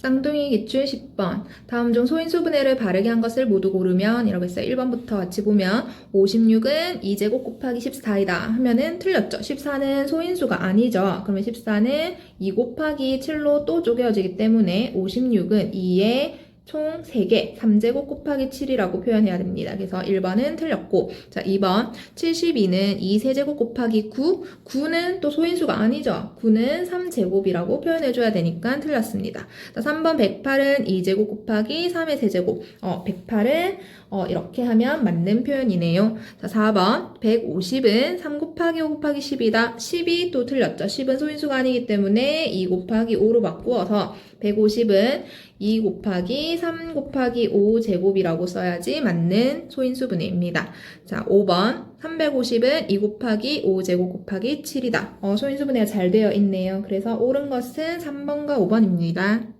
쌍둥이 기출 10번. 다음 중 소인수분해를 바르게 한 것을 모두 고르면 이라고 했어요. 1번부터 같이 보면 56은 2제곱 곱하기 14이다 하면은 틀렸죠. 14는 소인수가 아니죠. 그러면 14는 2 곱하기 7로 또 쪼개어지기 때문에 56은 2의 총 3개, 3제곱 곱하기 7이라고 표현해야 됩니다. 그래서 1번은 틀렸고, 자, 2번. 72는 2 세제곱 곱하기 9, 9는 또 소인수가 아니죠. 9는 3제곱이라고 표현해줘야 되니까 틀렸습니다. 자, 3번 108은 2제곱 곱하기 3의 세제곱. 어, 108은 어, 이렇게 하면 맞는 표현이네요. 자, 4번 150은 3 곱하기 5 곱하기 10이다. 10이 또 틀렸죠. 10은 소인수가 아니기 때문에 2 곱하기 5로 바꾸어서 150은 2 곱하기 3 곱하기 5 제곱이라고 써야지 맞는 소인수 분해입니다. 자, 5번 350은 2 곱하기 5 제곱 곱하기 7이다. 어, 소인수 분해가 잘 되어 있네요. 그래서 옳은 것은 3번과 5번입니다.